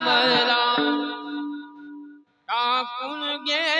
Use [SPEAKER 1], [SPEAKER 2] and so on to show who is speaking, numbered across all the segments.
[SPEAKER 1] मला टाकून गे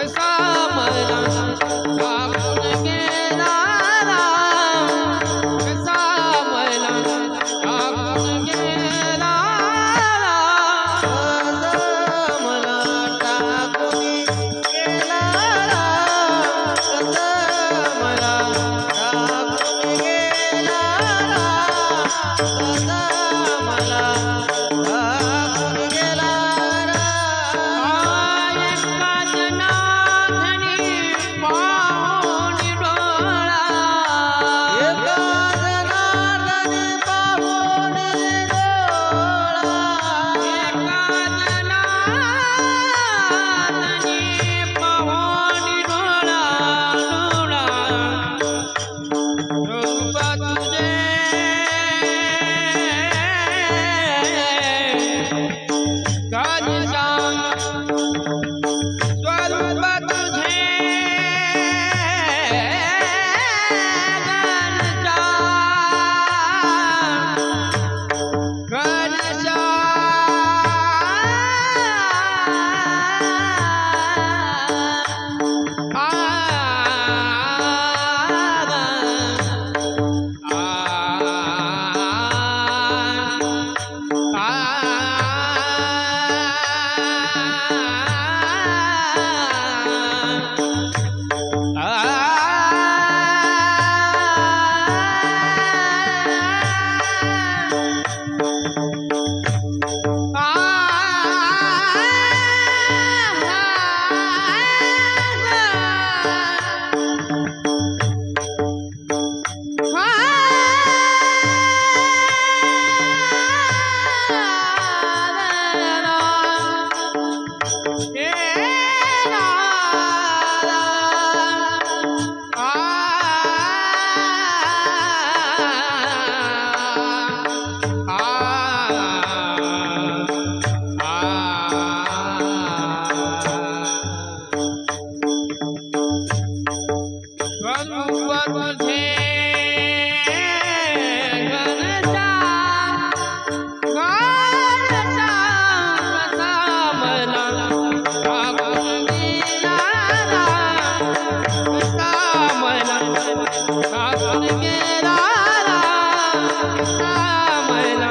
[SPEAKER 1] कसा Música सासूर गेला मैला